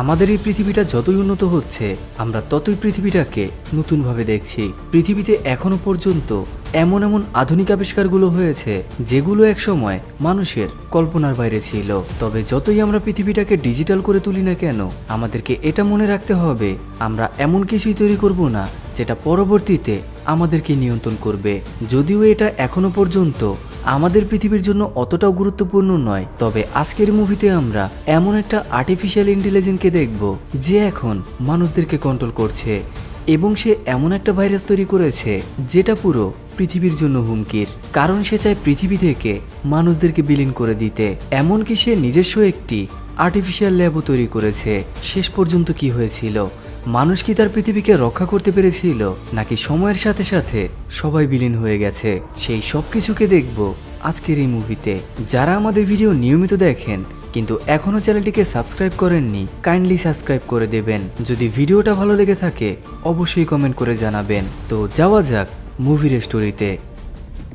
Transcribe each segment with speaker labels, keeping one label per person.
Speaker 1: আমাদের এই পৃথিবীটা যতই উন্নত হচ্ছে, আমরা ততই পৃথিবীটাকে নতুনভাবে দেখছি। পৃথিবীতে এখনও পর্যন্ত এমন এমন আধুনিক আবিষ্কারগুলো হয়েছে, যেগুলো একসময় মানুষের কল্পনার বাইরে ছিল। তবে যতই আমরা পৃথিবীটাকে ডিজিটাল করে তুলি না কেন, আমাদেরকে এটা মনে রাখতে হবে, আমরা এমন কিছুই তৈরি করব না, যেটা পরবর্তীতে আমাদেরকে নিয়ন্ত্রণ করবে। যদিও এটা এখনও পর্যন্ত আমাদের পৃথিবীর জন্য অতটাও গুরুত্বপূর্ণ নয়, তবে আজকের মুভিতে আমরা এমন একটা আর্টিফিশিয়াল ইন্টেলিজেন্সকে দেখব, যে এখন মানুষদেরকে কন্ট্রোল করছে এবং সে এমন একটা ভাইরাস তৈরি করেছে, যেটা পুরো পৃথিবীর জন্য হুমকির। কারণ সে চায় পৃথিবী থেকে মানুষদেরকে বিলীন করে দিতে। এমনকি সে নিজস্ব একটি আর্টিফিশিয়াল ল্যাবও তৈরি করেছে। শেষ পর্যন্ত কি হয়েছিল? মানুষ কি তার পৃথিবীকে রক্ষা করতে পেরেছিল, নাকি সময়ের সাথে সাথে সবাই বিলীন হয়ে গেছে? সেই সব কিছুকে দেখব আজকের এই মুভিতে। যারা আমাদের ভিডিও নিয়মিত দেখেন, কিন্তু এখনও চ্যানেলটিকে সাবস্ক্রাইব করেননি, কাইন্ডলি সাবস্ক্রাইব করে দেবেন। যদি ভিডিওটা ভালো লেগে থাকে, অবশ্যই কমেন্ট করে জানাবেন। তো যাওয়া যাক মুভির স্টোরিতে।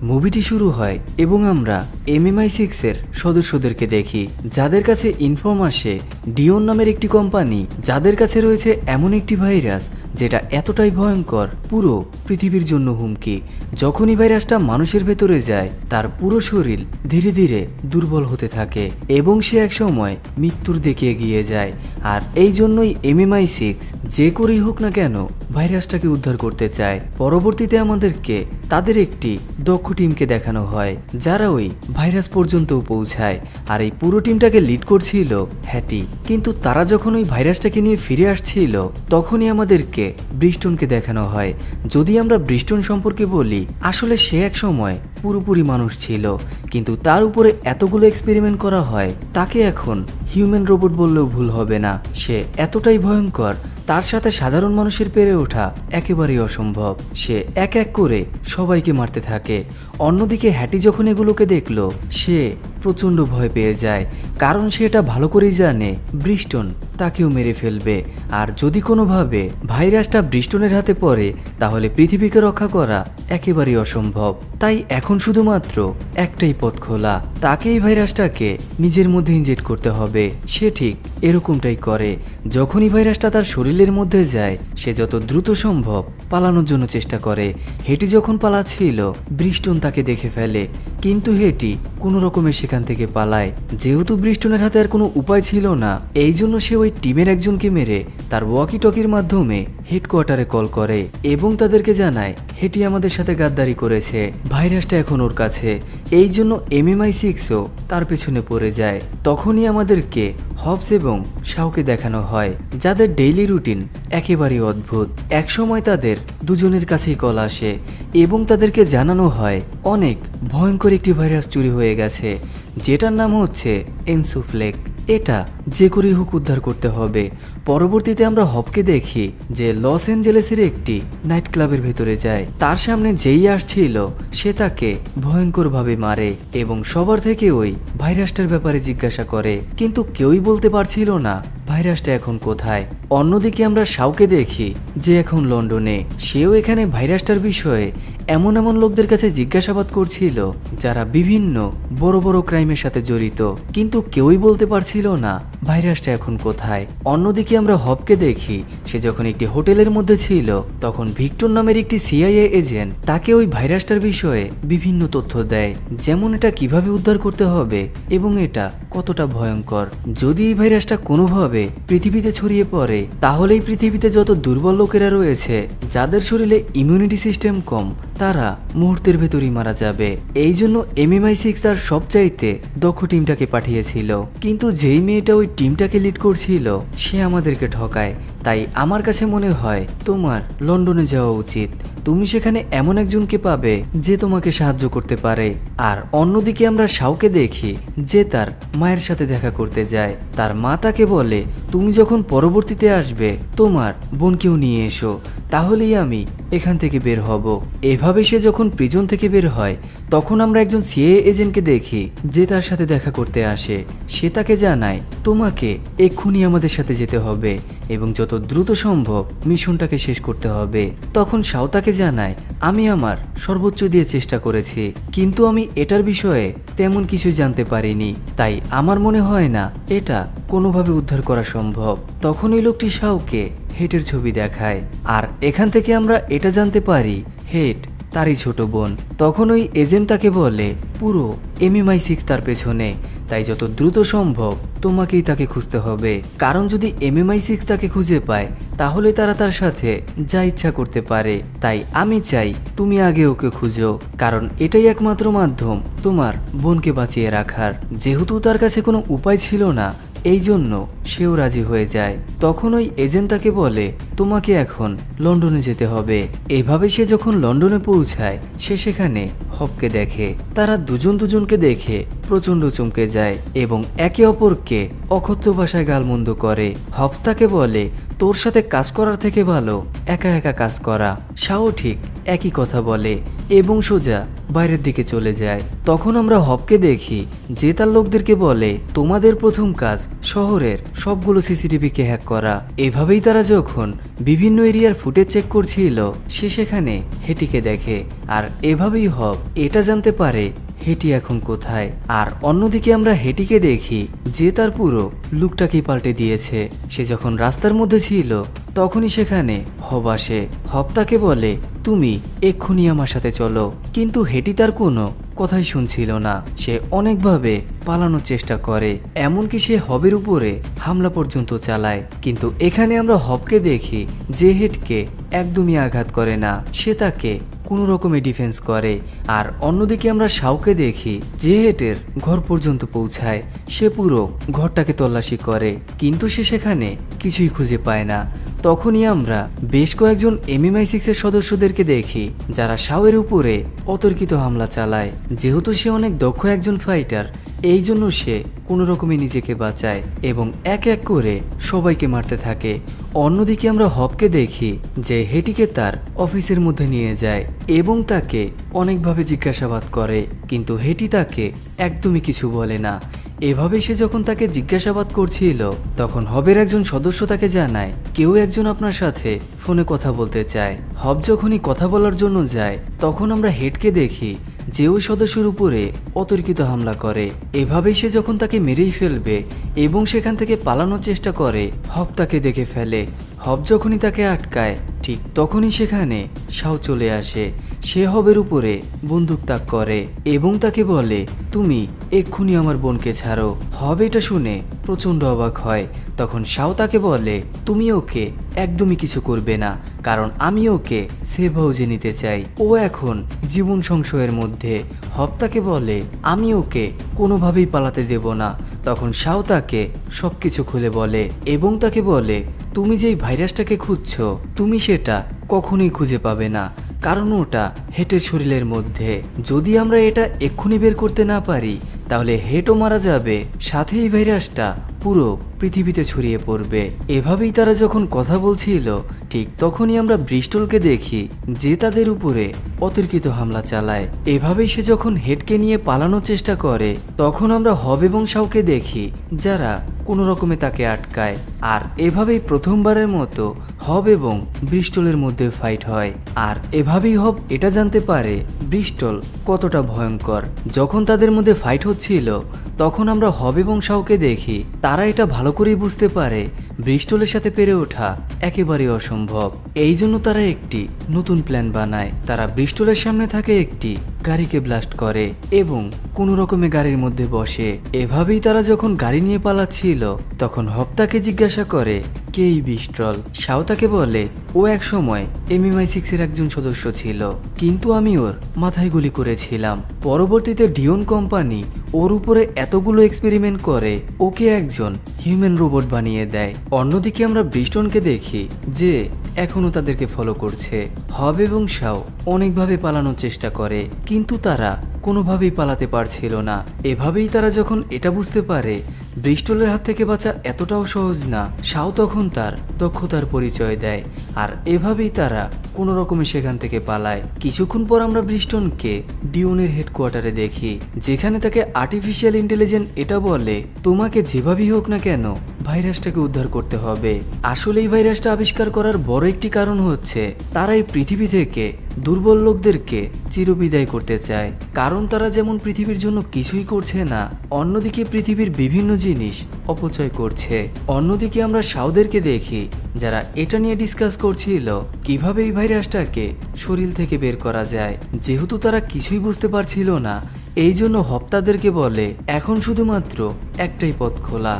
Speaker 1: মুভিটি শুরু হয় এবং আমরা এমএমআই সিক্সের সদস্যদেরকে দেখি, যাদের কাছে ইনফর্ম আসে ডিওন নামের একটি কোম্পানি, যাদের কাছে রয়েছে এমন একটি ভাইরাস যেটা এতটাই ভয়ঙ্কর, পুরো পৃথিবীর জন্য হুমকি। যখনই ভাইরাসটা মানুষের ভেতরে যায়, তার পুরো শরীর ধীরে ধীরে দুর্বল হতে থাকে এবং সে একসময় মৃত্যুর দিকে এগিয়ে যায়। আর এই জন্যই এমএমআই সিক্স যে করেই হোক না কেন ভাইরাসটাকে উদ্ধার করতে চায়। পরবর্তীতে আমাদেরকে তাদের একটি দক্ষ টিমকে দেখানো হয়, যারা ওই ভাইরাস পর্যন্ত পৌঁছায়। আর এই পুরো টিমটাকে লিড করছিল হ্যাটি। কিন্তু তারা যখন ওই ভাইরাসটাকে নিয়ে ফিরে আসছিল, তখনই আমাদেরকে ব্রিস্টনকে দেখানো হয়। যদি আমরা ব্রিস্টন সম্পর্কে বলি, আসলে সে এক সময় পুরোপুরি মানুষ ছিল। কিন্তু তার উপরে এতগুলো এক্সপেরিমেন্ট করা হয়, তাকে এখন হিউম্যান রোবট বললেও ভুল হবে না। সে এতটাই ভয়ঙ্কর তার সাথে সাধারণ মানুষের পেরে ওঠা একেবারেই অসম্ভব। সে এক এক করে সবাইকে মারতে থাকে। অন্যদিকে হ্যাটি যখন এগুলোকে দেখল, সে প্রচণ্ড ভয় পেয়ে যায়, কারণ সে এটা ভালো করেই জানে, ব্রিস্টন তাকেও মেরে ফেলবে। আর যদি কোনোভাবে ভাইরাসটা ব্রিস্টনের হাতে পড়ে, তাহলে পৃথিবীকে রক্ষা করা একেবারেই অসম্ভব। তাই এখন শুধুমাত্র একটাই পথ খোলা, তাকে এই ভাইরাসটাকে নিজের মধ্যে ইনজেক্ট করতে হবে। সে ঠিক এরকমটাই করে, যখনই ভাইরাসটা তার শরীরের মধ্যে যায়, সে যত দ্রুত সম্ভব পালানোর জন্য চেষ্টা করে। হেটি যখন পালাচ্ছিল, ব্রিস্টন তাকে দেখে ফেলে। কিন্তু হেটি কোনো রকমের সেখান থেকে পালায়। যেহেতু ব্রিস্টনের হাতে আর কোনো উপায় ছিল না, এই জন্য সে ওই টিমের একজনকে মেরে তার ওয়াকি টকির মাধ্যমে হেডকোয়ার্টারে কল করে এবং তাদেরকে জানায়, হেটি আমাদের সাথে গাদ্দারি করেছে। ভাইরাসটা এখন ওর কাছে। এই জন্য এমএমআই সিক্সও তার পেছনে পড়ে যায়। তখনই আমাদেরকে হবস এবং শাওকে দেখানো হয়, যাদের ডেইলি রুটিন একেবারেই অদ্ভুত। একসময় তাদের দুজনের কাছেই কল আসে এবং তাদেরকে জানানো হয়, অনেক ভয়ঙ্কর একটি ভাইরাস চুরি হয়ে গেছে, যেটার নাম হচ্ছে এনসুফ্লেক। এটা যে করেই হোক উদ্ধার করতে হবে। পরবর্তীতে আমরা হবকে দেখি যে লস অ্যাঞ্জেলেসের একটি নাইট ক্লাবের ভেতরে যায়। তার সামনে যেই আসছিল, সে তাকে ভয়ঙ্করভাবে মারে এবং সবার থেকে ওই ভাইরাসটার ব্যাপারে জিজ্ঞাসা করে। কিন্তু কেউই বলতে পারছিল না, ভাইরাসটা এখন কোথায়? অন্যদিকে আমরা শাওকে দেখি যে এখন লন্ডনে। সেও এখানে ভাইরাসটার বিষয়ে এমন এমন লোকদের কাছে জিজ্ঞাসাবাদ করছিল, যারা বিভিন্ন বড় বড় ক্রাইমের সাথে জড়িত। কিন্তু কেউই বলতে পারছিল না ভাইরাসটা এখন কোথায়? অন্যদিকে আমরা হবকে দেখি, সে যখন একটি হোটেলের মধ্যে ছিল, তখন ভিক্টর নামের একটি সিআইএ এজেন্ট তাকে ওই ভাইরাসটার বিষয়ে বিভিন্ন তথ্য দেয়, যেমন এটা কীভাবে উদ্ধার করতে হবে এবং এটা কতটা ভয়ঙ্কর। যদি এই ভাইরাসটা কোনোভাবে পৃথিবীতে ছড়িয়ে পড়ে, তাহলেই পৃথিবীতে যত দুর্বল লোকেরা রয়েছে, যাদের শরীরে ইমিউনিটি সিস্টেম কম, তারা মুহূর্তের ভেতরই মারা যাবে। এই জন্য এমএমআই সিক্স তার সবচাইতে দক্ষ টিমটাকে পাঠিয়েছিল। কিন্তু যেই মেয়েটা ওই টিমটাকে লিড করছিল সে আমাদেরকে ঠকায়। তাই আমার কাছে মনে হয় তোমার লন্ডনে যাওয়া উচিত। তুমি সেখানে এমন একজনকে পাবে যে তোমাকে সাহায্য করতে পারে। আর অন্যদিকে আমরা শাওকে দেখি যে তার মায়ের সাথে দেখা করতে যায়। তার মা তাকে বলে, তুমি যখন পরবর্তীতে আসবে, তোমার বোনকেও নিয়ে এসো। তাহলেই আমি এখান থেকে বের হব। এভাবে সে যখন প্রিজন থেকে বের হয়, তখন আমরা একজন সিএ এজেন্টকে দেখি যে তার সাথে দেখা করতে আসে। সে তাকে জানায়, তোমাকে এক্ষুনি আমাদের সাথে যেতে হবে এবং যত দ্রুত সম্ভব মিশনটাকে শেষ করতে হবে। তখন সাওতাকে জানায়, আমি আমার সর্বোচ্চ দিয়ে চেষ্টা করেছি, কিন্তু আমি এটার বিষয়ে তেমন কিছু জানতে পারিনি। তাই আমার মনে হয় না এটা কোনোভাবে উদ্ধার করা সম্ভব। তখন ওই লোকটি সাউকে হেটের ছবি দেখায়, আর এখান থেকে আমরা এটা জানতে পারি, হেট তারই ছোট বোন। তখন ওই এজেন্ট তাকে বলে, পুরো এমএমআই সিক্স তার পেছনে। তাই যত দ্রুত সম্ভব তোমাকেই তাকে খুঁজতে হবে। কারণ যদি এমএমআই সিক্স তাকে খুঁজে পায়, তাহলে তারা তার সাথে যা ইচ্ছা করতে পারে। তাই আমি চাই তুমি আগে ওকে খুঁজো, কারণ এটাই একমাত্র মাধ্যম তোমার বোনকে বাঁচিয়ে রাখার। যেহেতু তার কাছে কোনো উপায় ছিল না এই জন্য সেও রাজি হয়ে যায়। তখন ওই এজেন্ট তাকে বলে, তোমাকে এখন লন্ডনে যেতে হবে। এভাবে সে যখন লন্ডনে পৌঁছায়, সে সেখানে হবকে দেখে। তারা দুজন দুজনকে দেখে প্রচণ্ড চমকে যায় এবং একে অপরকে অকথ্য ভাষায় গালমন্দ করে। হবস তাকে বলে, তোর সাথে কাজ করার থেকে ভালো, একা একা কাজ করা। সাও ঠিক একই কথা বলে এবং সোজা বাইরের দিকে চলে যায়। তখন আমরা হবকে দেখি যে তার লোকদেরকে বলে, তোমাদের প্রথম কাজ শহরের সবগুলো সিসিটিভিকে হ্যাক করা। এভাবেই তারা যখন বিভিন্ন এরিয়ার ফুটেজ চেক করছিল, সে সেখানে হেটিকে দেখে। আর এভাবেই হব এটা জানতে পারে হেটি এখন কোথায়। আর অন্যদিকে আমরা হেটিকে দেখি, যে তার পুরো লুকটাকেই পাল্টে দিয়েছে। সে যখন রাস্তার মধ্যে ছিল তখনই সেখানে হব আসে। হব তাকে বলে, তুমি এক্ষুনি আমার সাথে চলো। কিন্তু হেটি তার কোনো কথাই শুনছিল না। সে অনেকভাবে পালানোর চেষ্টা করে, এমনকি সে হবের উপরে হামলা পর্যন্ত চালায়। কিন্তু এখানে আমরা হবকে দেখি যে হেটকে একদমই আঘাত করে না। সে তাকে কোনো রকমে ডিফেন্স করে। আর অন্যদিকে আমরা শাওকে দেখি যে হেটের ঘর পর্যন্ত পৌঁছায়। সে পুরো ঘরটাকে তল্লাশি করে। কিন্তু সে সেখানে কিছুই খুঁজে পায় না। তখনই আমরা বেশ কয়েকজন এমএমআই সিক্সের সদস্যদেরকে দেখি, যারা শাওয়ের উপরে অতর্কিত হামলা চালায়। যেহেতু সে অনেক দক্ষ একজন ফাইটার, এই জন্য সে কোনো রকমে নিজেকে বাঁচায় এবং এক এক করে সবাইকে মারতে থাকে। অন্যদিকে আমরা হবকে দেখি যে হেটিকে তার অফিসের মধ্যে নিয়ে যায় এবং তাকে অনেকভাবে জিজ্ঞাসাবাদ করে, কিন্তু হেটি তাকে একদমই কিছু বলে না। এভাবে সে যখন তাকে জিজ্ঞাসাবাদ করছিল, তখন হবের একজন সদস্য তাকে জানায়, কেউ একজন আপনার সাথে ফোনে কথা বলতে চায়। হব যখনই কথা বলার জন্য যায়, তখন আমরা হেডকে দেখি, যে ওই সদস্যের উপরে অতর্কিত হামলা করে। এভাবেই সে যখন তাকে মেরেই ফেলবে এবং সেখান থেকে পালানোর চেষ্টা করে, হব তাকে দেখে ফেলে। হব যখনই তাকে আটকায় ঠিক তখনই সেখানে শাও চলে আসে। সে হবের উপরে বন্দুক তাক করে এবং তাকে বলে, তুমি এক্ষুনি আমার বোনকে ছাড়ো। হব এটা শুনে প্রচণ্ড অবাক হয়। তখন শাও তাকে বলে, তুমি ওকে একদমই কিছু করবে না, কারণ আমি ওকে সেভ হাউজে নিতে চাই। ও এখন জীবন সংশয়ের মধ্যে। হব তাকে বলে, আমি ওকে কোনোভাবেই পালাতে দেব না। তখন শাও তাকে সবকিছু খুলে বলে এবং তাকে বলে তুমি যেই ভাইরাসটাকে খুঁজছো, তুমি সেটা কখনোই খুঁজে পাবে না। কারণ ওটা হেটের শরীরের মধ্যে। যদি আমরা এটা এক্ষুনি বের করতে না পারি, তাহলে হেটও মারা যাবে। সাথে এই ভাইরাসটা পুরো পৃথিবীতে ছড়িয়ে পড়বে। এভাবেই তারা যখন কথা বলছিল, ঠিক তখনই আমরা ব্রিস্টলকে দেখি যে তাদের উপরে অতর্কিত হামলা চালায়। এভাবেই সে যখন হেডকে নিয়ে পালানোর চেষ্টা করে, তখন আমরা হব এবং শাওকে দেখি, যারা কোনো রকমে তাকে আটকায়। আর এভাবেই প্রথমবারের মতো হব এবং ব্রিস্টলের মধ্যে ফাইট হয়। আর এভাবেই হব, এটা জানতে পারে ব্রিস্টল কতটা ভয়ঙ্কর। যখন তাদের মধ্যে ফাইট হচ্ছিল, তখন আমরা হব এবং শাওকে দেখি, তারা এটা ভালো করেই বুঝতে পারে ব্রিস্টলের সাথে পেরে ওঠা একেবারে অসম্ভব। এই জন্য তারা একটি নতুন প্ল্যান বানায়। তারা ব্রিস্টলের সামনে থাকে একটি গাড়িকে ব্লাস্ট করে এবং কোনো রকমে গাড়ির মধ্যে বসে। এভাবেই তারা যখন গাড়ি নিয়ে পালাচ্ছিল, তখন হপ্তাকে জিজ্ঞাসা করে, কে এই বিস্টল শাও তাকে বলে, ও এক সময় এমএমআই সিক্সের একজন সদস্য ছিল, কিন্তু আমি ওর মাথায় গুলি করেছিলাম। পরবর্তীতে ডিওন কোম্পানি ওর উপরে এতগুলো এক্সপেরিমেন্ট করে, ওকে একজন হিউম্যান রোবট বানিয়ে দেয়। অন্যদিকে আমরা ব্রিস্টনকে দেখি, যে এখনও তাদেরকে ফলো করছে। হব এবং শাও অনেকভাবে পালানোর চেষ্টা করে কিন্তু তারা কোনোভাবেই পালাতে পারছিল না। এভাবেই তারা যখন এটা বুঝতে পারে ব্রিস্টলের হাত থেকে বাঁচা এতটাও সহজ না শাও তখন তার দক্ষতার পরিচয় দেয়। আর এভাবেই তারা কোনো রকমে সেখান থেকে পালায়। কিছুক্ষণ পর আমরা ব্রিস্টনকে ডিউনের হেডকোয়ার্টারে দেখি, যেখানে তাকে আর্টিফিশিয়াল ইন্টেলিজেন্ট এটা বলে, তোমাকে যেভাবেই হোক না কেন, ভাইরাসটাকে উদ্ধার করতে হবে। আসলে এই ভাইরাসটা আবিষ্কার করার বড় একটি কারণ হচ্ছে, তারা এই পৃথিবী থেকে দুর্বল লোকদেরকে চিরবিদায় করতে চায়। কারণ তারা যেমন পৃথিবীর জন্য কিছুই করছে না, অন্যদিকে পৃথিবীর বিভিন্ন জিনিস অপচয় করছে। অন্যদিকে আমরা সাউদেরকে দেখি, যারা এটা নিয়ে ডিসকাস করছিল কীভাবে এই ভাইরাসটাকে শরীর থেকে বের করা যায়। যেহেতু তারা কিছুই বুঝতে পারছিল না, এই জন্য হপ্তাদেরকে বলে, এখন শুধুমাত্র একটাই পথ খোলা।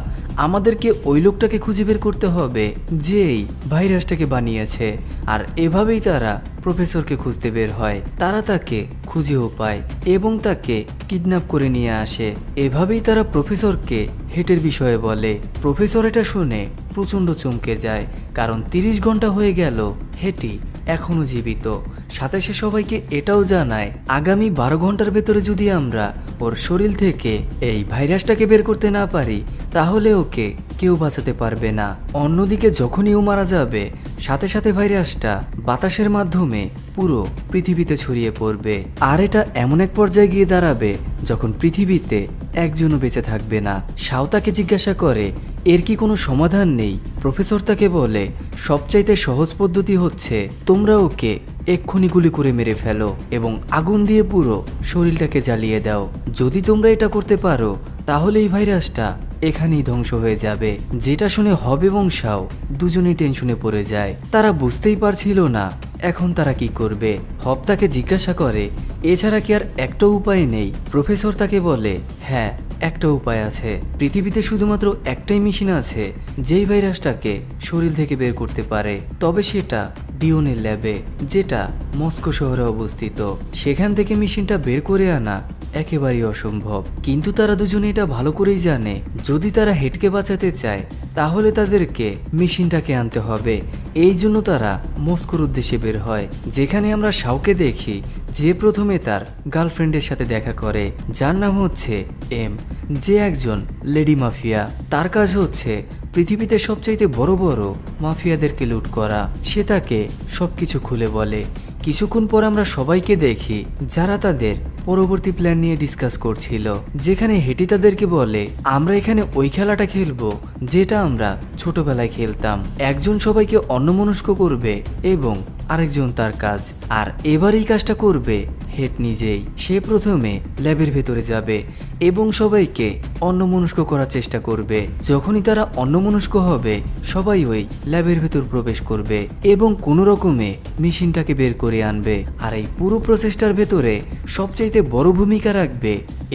Speaker 1: আমাদেরকে ওই লোকটাকে খুঁজে বের করতে হবে, যেই ভাইরাসটাকে বানিয়েছে। আর এভাবেই তারা প্রফেসরকে খুঁজতে বের হয়। তারা তাকে খুঁজেও পায় এবং তাকে কিডন্যাপ করে নিয়ে আসে। এভাবেই তারা প্রফেসরকে হেটের বিষয়ে বলে। প্রফেসর এটা শুনে প্রচণ্ড চমকে যায়, কারণ তিরিশ ঘণ্টা হয়ে গেল, হেটি এখনও জীবিত। সাথে সে সবাইকে এটাও জানায়, আগামী বারো ঘণ্টার ভেতরে যদি আমরা ওর শরীর থেকে এই ভাইরাসটাকে বের করতে না পারি তাহলে ওকে কেউ বাঁচাতে পারবে না। অন্যদিকে যখনই ও মারা যাবে, সাথে সাথে ভাইরাসটা বাতাসের মাধ্যমে পুরো পৃথিবীতে ছড়িয়ে পড়বে। আর এটা এমন এক পর্যায়ে গিয়ে দাঁড়াবে যখন পৃথিবীতে একজনও বেঁচে থাকবে না। সাঁওতাকে জিজ্ঞাসা করে, এর কি কোনো সমাধান নেই? প্রফেসর তাকে বলে, সবচাইতে সহজ পদ্ধতি হচ্ছে তোমরা ওকে এক্ষুনি গুলি করে মেরে ফেলো এবং আগুন দিয়ে পুরো শরীরটাকে জ্বালিয়ে দাও। যদি তোমরা এটা করতে পারো, তাহলে এই ভাইরাসটা এখানেই ধ্বংস হয়ে যাবে। যেটা শুনে হব এবং শাও দুজনেই টেনশনে পড়ে যায়। তারা বুঝতেই পারছিল না, এখন তারা কি করবে। হব তাকে জিজ্ঞাসা করে, এছাড়া কি আর একটা উপায় নেই? প্রফেসর তাকে বলে হ্যাঁ একটা উপায় আছে। পৃথিবীতে শুধুমাত্র একটাই মেশিন আছে, যেই ভাইরাসটাকে শরীর থেকে বের করতে পারে। তবে সেটা ডিওনের ল্যাবে, যেটা মস্কো শহরে অবস্থিত। সেখান থেকে মেশিনটা বের করে আনা একেবারেই অসম্ভব। কিন্তু তারা দুজনে এটা ভালো করেই জানে। যদি তারা হেডকে বাঁচাতে চায়, তাহলে তাদেরকে মেশিনটাকে আনতে হবে। এই জন্য তারা মস্কোর উদ্দেশ্যে বের হয়, যেখানে আমরা শাওকে দেখি, যে প্রথমে তার গার্লফ্রেন্ডের সাথে দেখা করে, যার নাম হচ্ছে এম, যে একজন লেডি মাফিয়া। তার কাজ হচ্ছে পৃথিবীতে সবচাইতে বড় বড় মাফিয়াদেরকে লুট করা। সে তাকে সবকিছু খুলে বলে। কিছুক্ষণ পর আমরা সবাইকে দেখি, যারা তাদের পরবর্তী প্ল্যান নিয়ে ডিসকাস করছিল, যেখানে হেটি তাদেরকে বলে, আমরা এখানে ওই খেলাটা খেলব, যেটা আমরা ছোটবেলায় খেলতাম। একজন সবাইকে অন্যমনস্ক করবে এবং আরেকজন তার কাজ। আর এবার এই কাজটা করবে হেড নিজেই। সে প্রথমে ল্যাবের ভেতরে যাবে এবং সবাইকে অন্যমনস্ক করার চেষ্টা করবে। যখনই তারা অন্যমনস্ক হবে, সবাই ওই ল্যাবের ভেতর প্রবেশ করবে এবং কোনো রকমে মেশিনটাকে বের করে আনবে। আর এই পুরো প্রচেষ্টার ভেতরে সবচাইতে বড় ভূমিকা রাখবে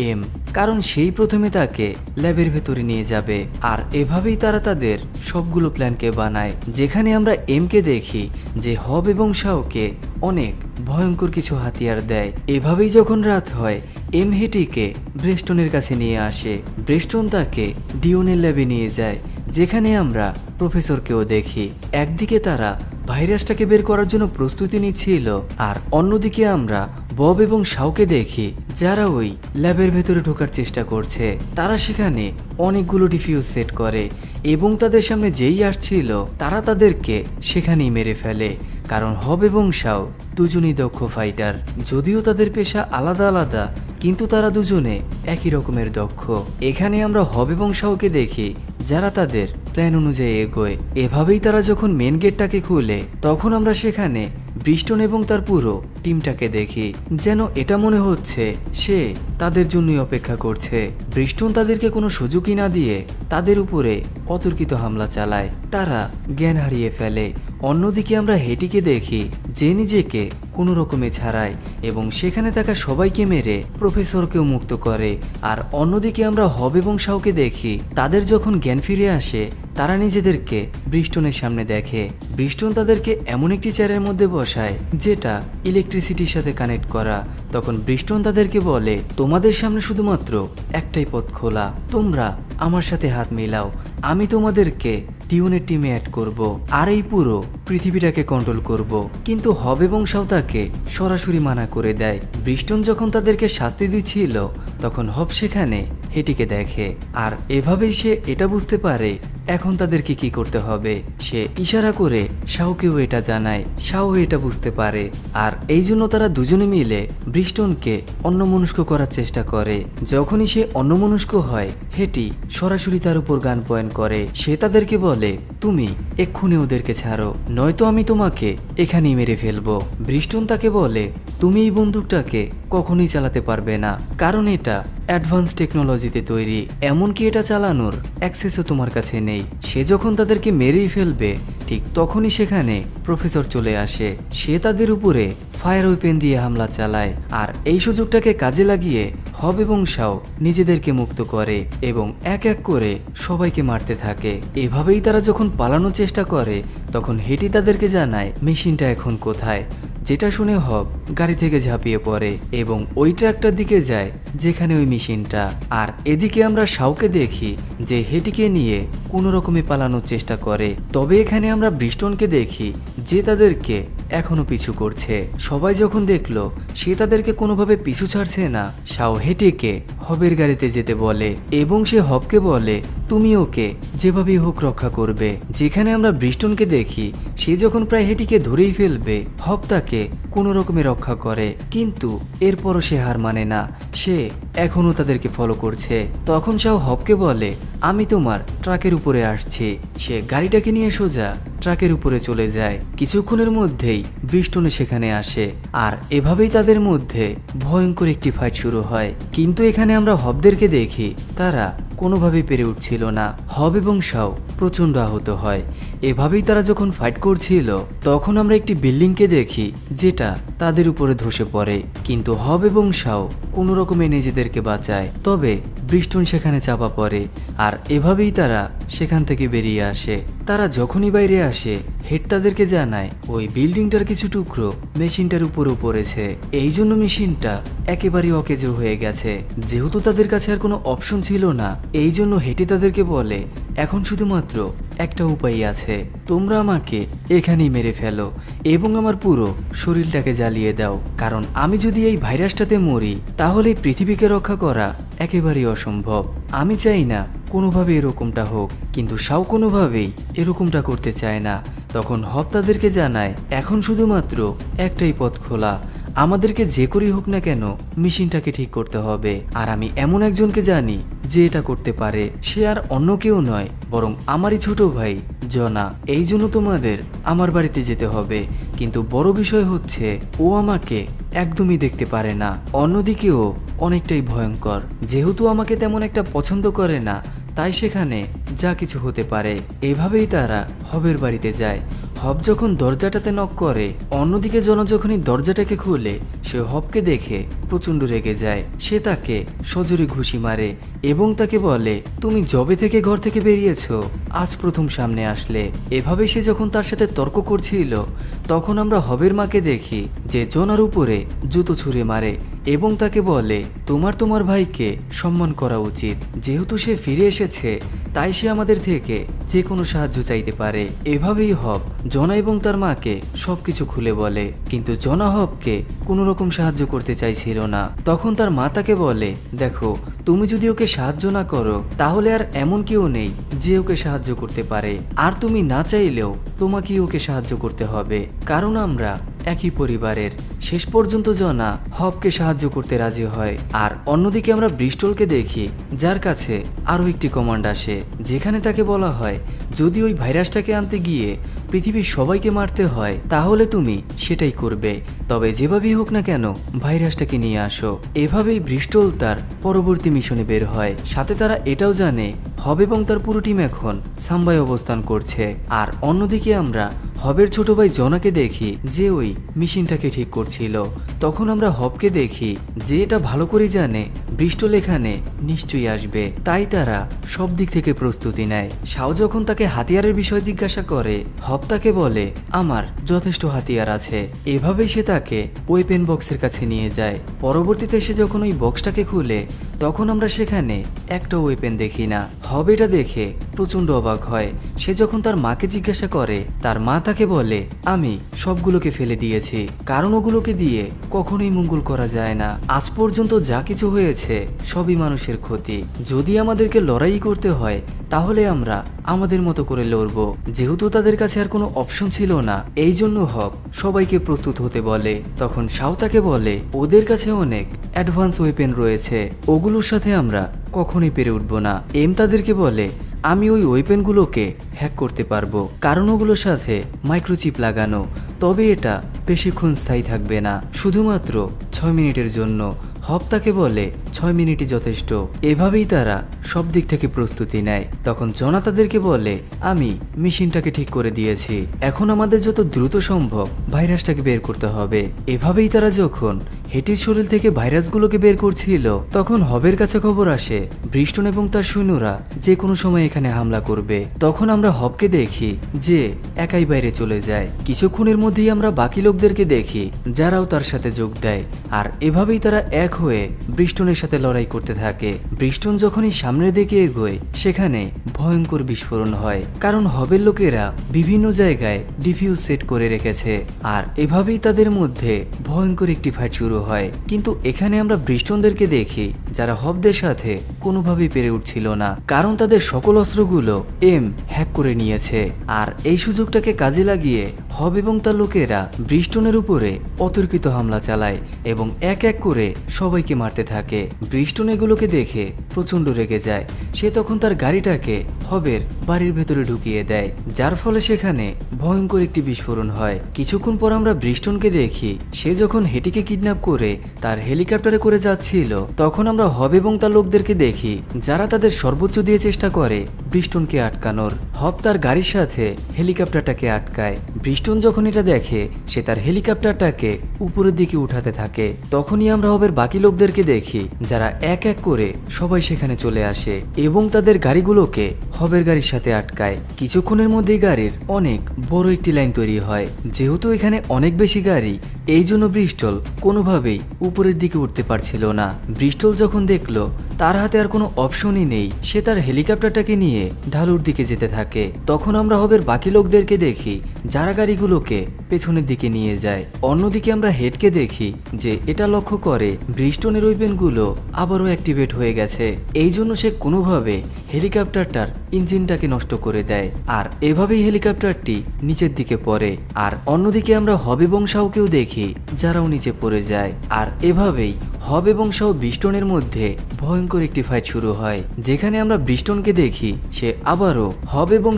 Speaker 1: এম, কারণ সেই প্রথমে তাকে ল্যাবের ভেতরে নিয়ে যাবে। আর এভাবেই তারা তাদের সবগুলো প্ল্যানকে বানায়, যেখানে আমরা এমকে দেখি যে হব এবং শাওকে অনেক ভয়ঙ্কর কিছু হাতিয়ার দেয়। এভাবেই যখন রাত হয় এম হেটিকে ব্রেস্টনের কাছে নিয়ে আসে। ব্রেস্টন তাকে ডিওনের ল্যাবে নিয়ে যায়, যেখানে আমরা প্রফেসরকেও দেখি। একদিকে তারা ভাইরাসটাকে বের করার জন্য প্রস্তুতি নিচ্ছিল, আর অন্যদিকে আমরা বব এবং শাওকে দেখি, যারা ওই ল্যাবের ভেতরে ঢোকার চেষ্টা করছে। তারা সেখানে অনেকগুলো ডিফিউজ সেট করে, এবং তাদের সামনে যেই আসছিল, তারা তাদেরকে সেখানেই মেরে ফেলে। কারণ হব এবং শাও দুজনই দক্ষ ফাইটার যদিও তাদের পেশা আলাদা আলাদা, কিন্তু তারা দুজনে একই রকমের দক্ষ। এখানে আমরা হব এবং শাওকে দেখি, যারা তাদের প্ল্যান অনুযায়ী এগোয়। এভাবেই তারা যখন মেন গেটটাকে খুলে, তখন আমরা সেখানে ব্রিস্টন এবং তার পুরো টিমটাকে দেখি। যেন এটা মনে হচ্ছে, সে তাদের জন্যই অপেক্ষা করছে। ব্রিস্টন তাদেরকে কোনো সুযোগই না দিয়ে তাদের উপরে অতর্কিত হামলা চালায়। তারা জ্ঞান হারিয়ে ফেলে। অন্যদিকে আমরা হেটিকে দেখি যে নিজেকে কোনো রকমে ছাড়ায় এবং সেখানে থাকা সবাইকে মেরে প্রফেসরকেও মুক্ত করে। আর অন্যদিকে আমরা হব এবং শাওকে দেখি, তাদের যখন জ্ঞান ফিরে আসে, তারা নিজেদেরকে ব্রিস্টনের সামনে দেখে। ব্রিস্টন তাদেরকে এমন একটি চেয়ারের মধ্যে বসায়, যেটা ইলেকট্রিসিটির সাথে কানেক্ট করা। তখন ব্রিস্টন তাদেরকে বলে, তোমাদের সামনে শুধুমাত্র একটাই পথ খোলা। তোমরা আমার সাথে হাত মিলাও। আমি তোমাদেরকে টিউনের টিমে অ্যাড করব, আর এই পুরো পৃথিবীটাকে কন্ট্রোল করব। কিন্তু হবে বংশাও তাকে সরাসরি মানা করে দেয়। বৃষ্টন যখন তাদেরকে শাস্তি দিচ্ছিল, তখন হব সেখানে হেটিকে দেখে। আর এভাবেই সে এটা বুঝতে পারে, এখন তাদেরকে কি করতে হবে। সে ইশারা করে শাওকেও এটা জানায়। শাও এটা বুঝতে পারে। আর এই জন্য তারা দুজনে মিলে ব্রিস্টনকে অন্যমনস্ক করার চেষ্টা করে। যখনই সে অন্যমনস্ক হয়, হেটি সরাসরি তার উপর গান পয়েন্ট করে। সে তাদেরকে বলে, তুমি এক্ষুনি ওদেরকে ছাড়ো, নয়তো আমি তোমাকে এখানেই মেরে ফেলব। ব্রিস্টন তাকে বলে তুমি এই বন্দুকটাকে কখনোই চালাতে পারবে না। কারণ এটা অ্যাডভান্স টেকনোলজিতে তৈরি। এমনকি এটা চালানোর অ্যাক্সেসও তোমার কাছে নেই। সে যখন তাদেরকে মেরেই ফেলবে, ঠিক তখনই সেখানে প্রফেসর চলে আসে। সে তাদের উপরে ফায়ার ওয়েপেন দিয়ে হামলা চালায়। আর এই সুযোগটাকে কাজে লাগিয়ে হব এবং শাও নিজেদেরকে মুক্ত করে এবং এক এক করে সবাইকে মারতে থাকে। এভাবেই তারা যখন পালানোর চেষ্টা করে, তখন হেটি তাদেরকে জানায়, মেশিনটা এখন কোথায়? যেটা শুনে হব গাড়ি থেকে ঝাঁপিয়ে পড়ে এবং ওই ট্রাকটার দিকে যায়, যেখানে ওই মেশিনটা। আর এদিকে আমরা শাওকে দেখি যে হেটিকে নিয়ে কোনো রকমে পালানোর চেষ্টা করে। তবে এখানে আমরা ব্রিস্টনকে দেখি যে তাদেরকে এখনও পিছু করছে। সবাই যখন দেখল, সে তাদেরকে কোনোভাবে পিছু ছাড়ছে না। শাও হেটিকে হবের গাড়িতে যেতে বলে এবং সে হবকে বলে, তুমি ওকে যেভাবেই হোক রক্ষা করবে। যেখানে আমরা ব্রিস্টনকে দেখি, সে যখন প্রায় হেটিকে ধরেই ফেলবে, হব তাকে কোনো রকমে রক্ষা করে। কিন্তু এরপরও সে হার মানে না। সে এখনও তাদেরকে ফলো করছে। তখন শাও হবকে বলে, আমি তোমার ট্রাকের উপরে আসছি। সে গাড়িটাকে নিয়ে সোজা ট্রাকের উপরে চলে যায়। কিছুক্ষণের মধ্যেই বৃষ্টনে সেখানে আসে। আর এভাবেই তাদের মধ্যে ভয়ঙ্কর একটি ফাইট শুরু হয়। কিন্তু এখানে আমরা হবদেরকে দেখি, তারা কোনোভাবেই পেরে উঠছিল না। হব এবং শাও প্রচণ্ড আহত হয়। এভাবেই তারা যখন ফাইট করছিল, তখন আমরা একটি বিল্ডিংকে দেখি, যেটা তাদের উপরে ধসে পড়ে। কিন্তু হব এবং শাও কোনো রকমে নিজেদেরকে বাঁচায়। তবে বৃষ্টন সেখানে চাপা পড়ে, আর এভাবেই তারা সেখান থেকে বেরিয়ে আসে। তারা যখনই বাইরে আসে, হেড তাদেরকে জানায়, ওই বিল্ডিংটার কিছু টুকরো মেশিনটার উপরও পড়েছে। এই জন্য মেশিনটা একেবারে অকেজো হয়ে গেছে। যেহেতু তাদের কাছে আর কোনো অপশন ছিল না, এই জন্য হেঁটে তাদেরকে বলে, এখন শুধুমাত্র একটা উপায় আছে। তোমরা আমাকে এখানেই মেরে ফেলো এবং আমার পুরো শরীরটাকে জ্বালিয়ে দাও। কারণ আমি যদি এই ভাইরাসটাতে মরি, তাহলে পৃথিবীকে রক্ষা করা একেবারেই অসম্ভব। আমি চাই না কোনোভাবে এরকমটা হোক, কিন্তু সাও কোনোভাবেই এরকমটা করতে চায় না। তখন হব তাদেরকে জানায়, এখন শুধুমাত্র একটাই পথ খোলা। আমাদেরকে যে করেই হোক না কেন মেশিনটাকে ঠিক করতে হবে। আর আমি এমন একজনকে জানি যে এটা করতে পারে। সে আর অন্য কেউ নয়, বরং আমারই ছোট ভাই জনা। এই জন্য তোমাদের আমার বাড়িতে যেতে হবে। কিন্তু বড় বিষয় হচ্ছে, ও আমাকে একদমই দেখতে পারে না। অন্যদিকেও অনেকটাই ভয়ঙ্কর। যেহেতু আমাকে তেমন একটা পছন্দ করে না তাই সেখানে যা কিছু হতে পারে এভাবেই তারা হবের বাড়িতে যায়। হব যখন দরজাটাতে নক করে, অন্যদিকে জন যখনই দরজাটাকে খুলে, সে হবকে দেখে প্রচণ্ড রেগে যায়। সে তাকে সজোরে ঘুষি মারে এবং তাকে বলে, তুমি জবে থেকে ঘর থেকে বেরিয়েছ, আজ প্রথম সামনে আসলে। এভাবে সে যখন তার সাথে তর্ক করছিল, তখন আমরা হবের মাকে দেখি যে জনার উপরে জুতো ছুঁড়ে মারে এবং তাকে বলে, তোমার তোমার ভাইকে সম্মান করা উচিত। যেহেতু সে ফিরে এসেছে, তাই সে আমাদের থেকে যে কোনো সাহায্য চাইতে পারে। এভাবেই হব জনা এবং তার মাকে সবকিছু খুলে বলে, কিন্তু জনা হবকে কোনো রকম সাহায্য করতে চাইছিল না। তখন তার মা তাকে বলে, দেখো, তুমি যদি ওকে সাহায্য না করো, তাহলে আর এমন কেউ নেই যে ওকে সাহায্য করতে পারে। আর তুমি না চাইলেও তোমাকেই ওকে সাহায্য করতে হবে। কারণ আমরা একই পরিবারের। শেষ পর্যন্ত জনা হবকে সাহায্য করতে রাজি হয়। আর অন্যদিকে আমরা ব্রিস্টলকে দেখি, যার কাছে আরও একটি কমান্ড আসে, যেখানে তাকে বলা হয়, যদি ওই ভাইরাসটাকে আনতে গিয়ে পৃথিবীর সবাইকে মারতে হয় তাহলে তুমি সেটাই করবে। তবে যেভাবেই হোক না কেন, ভাইরাসটাকে নিয়ে আসো। এভাবেই ব্রিস্টল তার পরবর্তী মিশনে বের হয়। সাথে তারা এটাও জানে, হব এবং তার পুরো টিম এখন সাম্বায় অবস্থান করছে। আর অন্যদিকে আমরা হবের ছোট ভাই জনাকে দেখি, যে ওই মেশিনটাকে ঠিক করছিল। তখন আমরা হবকে দেখি, যে এটা ভালো করে জানে বৃষ্টল এখানে নিশ্চয়ই আসবে। তাই তারা সব দিক থেকে প্রস্তুতি নেয়। শাও যখন তাকে হাতিয়ারের বিষয় জিজ্ঞাসা করে, হব তাকে বলে, আমার যথেষ্ট হাতিয়ার আছে। এভাবেই সে তাকে ওয়েপেন বক্সের কাছে নিয়ে যায়। পরবর্তীতে এসে যখন ওই বক্সটাকে খুলে তখন আমরা সেখানে একটা ওয়েপেন দেখি না। হব এটা দেখে প্রচণ্ড অবাক হয়। সে যখন তার মাকে জিজ্ঞাসা করে, তার মা তাকে বলে, আমি সবগুলোকে ফেলে দিয়েছি। কারণ ওগুলোকে দিয়ে কখনোই মঙ্গল করা যায় না। আজ পর্যন্ত যা কিছু হয়েছে, সবই মানুষের ক্ষতি। যদি আমাদেরকে লড়াই করতে হয়, তাহলে আমরা আমাদের মতো করে লড়ব। যেহেতু তাদের কাছে আর কোনো অপশন ছিল না এই জন্য হক সবাইকে প্রস্তুত হতে বলে। তখন সাউতাকে বলে, ওদের কাছে অনেক অ্যাডভান্স ওয়েপেন রয়েছে। ওগুলোর সাথে আমরা কখনই পেরে উঠব না। এম তাদেরকে বলে, আমি ওই ওয়েপেনগুলোকে হ্যাক করতে পারব। কারণ ওগুলোর সাথে মাইক্রোচিপ লাগানো, তবে এটা বেশিক্ষণ স্থায়ী থাকবে না। শুধুমাত্র ছয় মিনিটের জন্য। হপ্তাকে তাকে বলে ছয় মিনিটই যথেষ্ট। এভাবেই তারা সব দিক থেকে প্রস্তুতি নেয়। তখন জনা তাদেরকে বলে, আমি মেশিনটাকে ঠিক করে দিয়েছি। এখন আমাদের যত দ্রুত সম্ভব ভাইরাসটাকে বের করতে হবে। এভাবেই তারা যখন হেটির শরীর থেকে ভাইরাসগুলোকে বের করছিল, তখন হবের কাছে খবর আসে, ব্রিস্টন এবং তার সৈন্যরা যে কোনো সময় এখানে হামলা করবে। তখন আমরা হবকে দেখি যে একাই বাইরে চলে যায়। কিছুক্ষণের মধ্যেই আমরা বাকি লোকদেরকে দেখি, যারাও তার সাথে যোগ দেয়। আর এভাবেই তারা এক হয়ে ব্রিস্টনের সাথে লড়াই করতে থাকে। ব্রিস্টন যখনই সামনের দিকে এগোয়, সেখানে ভয়ঙ্কর বিস্ফোরণ হয়। কারণ হবের লোকেরা বিভিন্ন জায়গায় ডিফিউজ সেট করে রেখেছে। আর এভাবেই তাদের মধ্যে ভয়ঙ্কর একটি ফাইট শুরু হয়। কিন্তু এখানে আমরা ব্রিস্টনদেরকে দেখি, যারা হবদের সাথে কোনোভাবেই পেরে উঠছিল না। কারণ তাদের সকল অস্ত্রগুলো এম হ্যাক করে নিয়েছে। আর এই সুযোগটাকে কাজে লাগিয়ে হব এবং তার লোকেরা ব্রিস্টনের উপরে অতর্কিত হামলা চালায় এবং এক এক করে সবাইকে মারতে থাকে। ব্রিস্টন এগুলোকে দেখে প্রচণ্ড রেগে যায়। সে তখন তার গাড়িটাকে হবের বাড়ির ভেতরে ঢুকিয়ে দেয়, যার ফলে সেখানে ভয়ঙ্কর একটি বিস্ফোরণ হয়। কিছুক্ষণ পর আমরা ব্রিস্টনকে দেখি, সে যখন হেটিকে কিডন্যাপ করে তার হেলিকপ্টারে করে যাচ্ছিল, তখন আমরা হব এবং তার লোকদেরকে দেখি, যারা তাদের সর্বোচ্চ দিয়ে চেষ্টা করে ব্রিস্টনকে আটকানোর। হব তার গাড়ির সাথে হেলিকপ্টারটাকে আটকায়। ব্রিস্টন যখন এটা দেখে, সে তার হেলিকপ্টারটাকে উপরের দিকে উঠাতে থাকে। তখনই আমরা হবের বাকি লোকদেরকে দেখি যারা এক এক করে সবাই সেখানে চলে আসে এবং তাদের গাড়িগুলোকে হবের গাড়ির সাথে আটকায়। কিছুক্ষণের মধ্যেই গাড়ির অনেক বড় একটি লাইন তৈরি হয়। যেহেতু এখানে অনেক বেশি গাড়ি, এই জন্য ব্রিস্টল কোনোভাবেই উপরের দিকে উঠতে পারছিল না। ব্রিস্টল যখন দেখল, তার হাতে আর কোনো অপশনই নেই, সে তার হেলিকপ্টারটাকে নিয়ে ঢালুর দিকে যেতে থাকে। তখন আমরা হবের বাকি লোকদেরকে দেখি, যারা গাড়িগুলোকে পেছনের দিকে নিয়ে যায়। অন্যদিকে আমরা হেডকে দেখি যে এটা লক্ষ্য করে ব্রিস্টনের ওয়েপেনগুলো আবারও অ্যাক্টিভেট হয়ে গেছে। এই জন্য সে কোনোভাবে হেলিকপ্টারটার ইঞ্জিনটাকে নষ্ট করে দেয়। আর এভাবেই হেলিকপ্টারটি নিচের দিকে পড়ে। আর অন্যদিকে আমরা হবে এবং শাওকেও দেখি, যারাও নিচে পড়ে যায়। আর এভাবেই হব এবং শাও ব্রিস্টনের মধ্যে ভয়ঙ্কর একটি ফাইট শুরু হয়। যেখানে আমরা ব্রিস্টনকে দেখি, সে আবারও হব এবং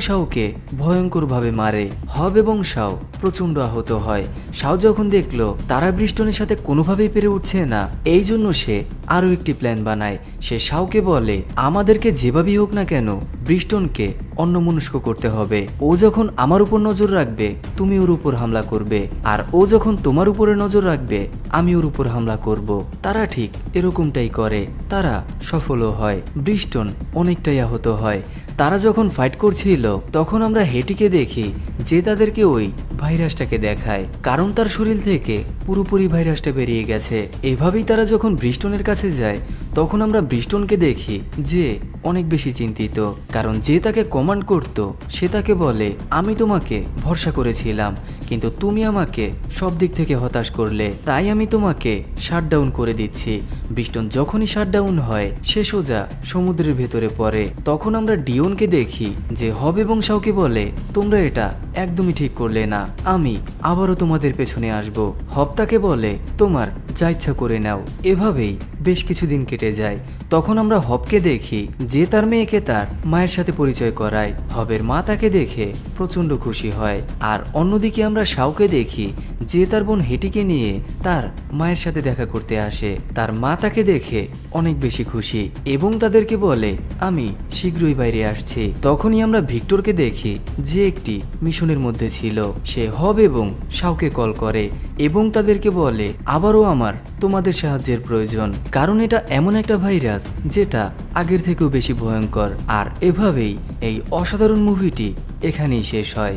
Speaker 1: ভয়ঙ্করভাবে মারে। হব এবং প্রচণ্ড আহত হয়। শাও যখন দেখল, তারা ব্রিস্টনের সাথে কোনোভাবেই পেরে উঠছে না। এই জন্য সে আরও একটি প্ল্যান বানায়। সে শাওকে বলে, আমাদেরকে যেভাবেই হোক না কেন, ব্রিস্টনকে অন্যমনস্ক করতে হবে। ও যখন আমার উপর নজর রাখবে, তুমি ওর উপর হামলা করবে। আর ও যখন তোমার উপরে নজর রাখবে, আমি ওর উপর হামলা করব। তারা ঠিক এরকমটাই করে। তারা সফলও হয়। ব্রিস্টন অনেকটাই আহত হয়। তারা যখন ফাইট করছিল, তখন আমরা হেটিকে দেখি যে তাদেরকে ওই ভাইরাসটাকে দেখায়। কারণ তার শরীর থেকে পুরোপুরি ভাইরাসটা বেরিয়ে গেছে। এভাবেই তারা যখন ব্রিস্টনের কাছে যায়, তখন আমরা ব্রিস্টনকে দেখি যে অনেক বেশি চিন্তিত। কারণ যে তাকে কমান্ড করত, সে তাকে বলে, আমি তোমাকে ভরসা করেছিলাম, কিন্তু তুমি আমাকে সব দিক থেকে হতাশ করলে। তাই আমি তোমাকে শাটডাউন করে দিচ্ছি। ব্রিস্টন যখনই শাটডাউন হয়, সে সোজা সমুদ্রের ভেতরে পড়ে। তখন আমরা ডিওনকে দেখি যে হব এবং শাওকে বলে, তোমরা এটা একদমই ঠিক করলে না। আমি আবারও তোমাদের পেছনে আসব। হব তাকে বলে, তোমার যা ইচ্ছা করে নাও। এভাবেই বেশ কিছুদিন কেটে যায়। তখন আমরা হবকে দেখি, যে তার মেয়েকে তার মায়ের সাথে পরিচয় করায়। হবের মা তাকে দেখে প্রচণ্ড খুশি হয়। আর অন্যদিকে আমরা শাওকে দেখি, যে তার বোন হেটিকে নিয়ে তার মায়ের সাথে দেখা করতে আসে। তার মা তাকে দেখে অনেক বেশি খুশি এবং তাদেরকে বলে, আমি শীঘ্রই বাইরে আসছি। তখনই আমরা ভিক্টরকে দেখি, যে একটি মিশনের মধ্যে ছিল। সে হব এবং শাওকে কল করে এবং তাদেরকে বলে, আবারও আমার তোমাদের সাহায্যের প্রয়োজন। কারণ এটা এমন একটা ভাইরাস যেটা আগের থেকেও বেশি ভয়ঙ্কর। আর এভাবেই এই অসাধারণ মুভিটি এখানেই শেষ হয়।